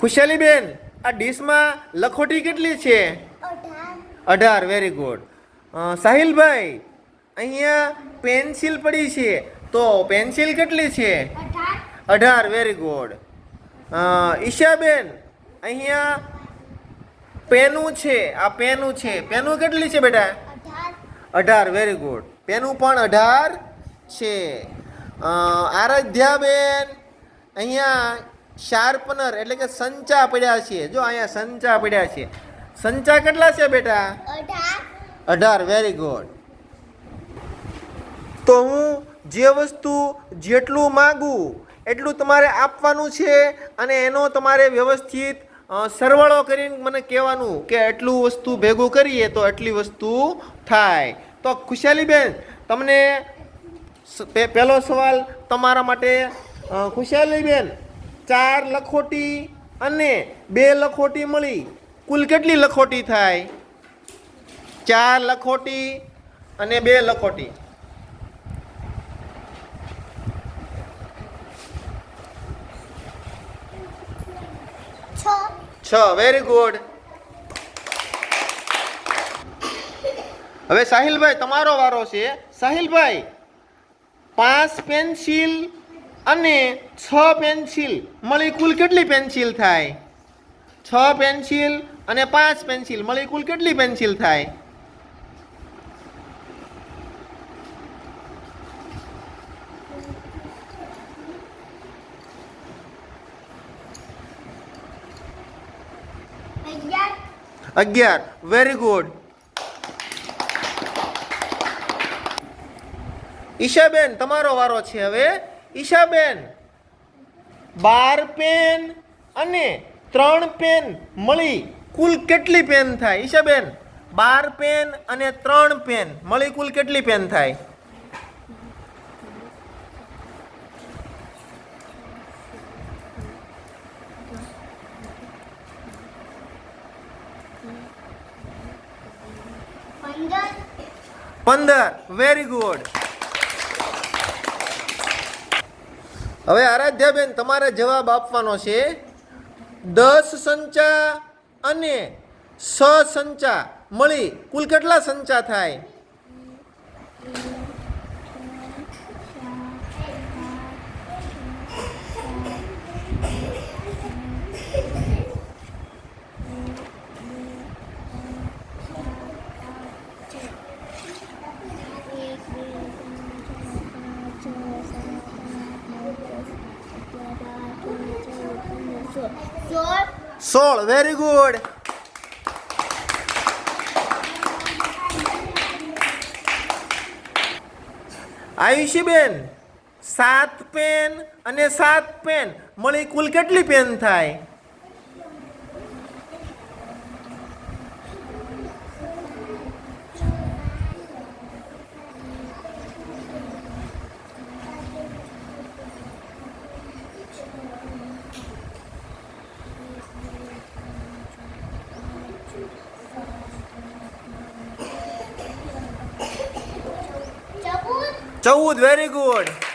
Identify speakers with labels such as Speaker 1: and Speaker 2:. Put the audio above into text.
Speaker 1: ખુશાલીબેન આ ડીશમાં લખોટી કેટલી છે? અઢાર. વેરી ગુડ સાહિલભાઈ અહીંયા પેન્સિલ પડી છે. તો પેન્સિલ કેટલી છે? અઢાર. વેરી ગુડ ઈશાબેન અહીંયા પેનું છે. આ પેનું છે. પેનું કેટલી છે બેટા? અઢાર. વેરી ગુડ પેનું પણ અઢાર છે. આરાધ્યાબેન અહીંયા શાર્પનર એટલે કે સંચા પડ્યા છે જો અહીંયા સંચા પડ્યા છે સંચા કેટલા છે બેટા? અઢાર. વેરી ગુડ તો હું જે વસ્તુ જેટલું માગું એટલું તમારે આપવાનું છે અને એનો તમારે વ્યવસ્થિત સરવાળો કરીને મને કહેવાનું કે એટલું વસ્તુ ભેગું કરીએ તો એટલી વસ્તુ થાય. તો ખુશાલીબેન તમને પહેલો સવાલ તમારા માટે ખુશાલીબેન ચાર લખોટી અને બે લખોટી મળી. કુલ કેટલી લખોટી થાય? ચાર લખોટી અને બે લખોટી. છ. વેરી ગુડ હવે સાહિલભાઈ તમારો વારો છે. સાહિલભાઈ પાંચ પેન્સિલ અને છ પેન્સિલ મળી કુલ કેટલી પેન્સિલ થાય? છ પેન્સિલ અને પાંચ પેન્સિલ મળી કુલ કેટલી પેન્સિલ થાય? અગિયાર. વેરી ગુડ ઈશાબેન તમારો વારો છે હવે. ઈશાબેન બાર પેન અને ત્રણ પેન મળી. કુલ કેટલી પેન થાય? ઈશાબેન બાર પેન અને ત્રણ પેન મળી કુલ કેટલી પેન થાય? પંદર. વેરી ગુડ હવે આરાધ્યાબેન, તમારે જવાબ આપવાનો છે દસ સંચા અને સ સંચા. મળી, કુલ કેટલા સંચા થાય? સોળ વેરી ગુડ આયુષીબેન સાત પેન અને સાત પેન મળી કુલ કેટલી પેન થાય? ચૌદ વેરી ગુડ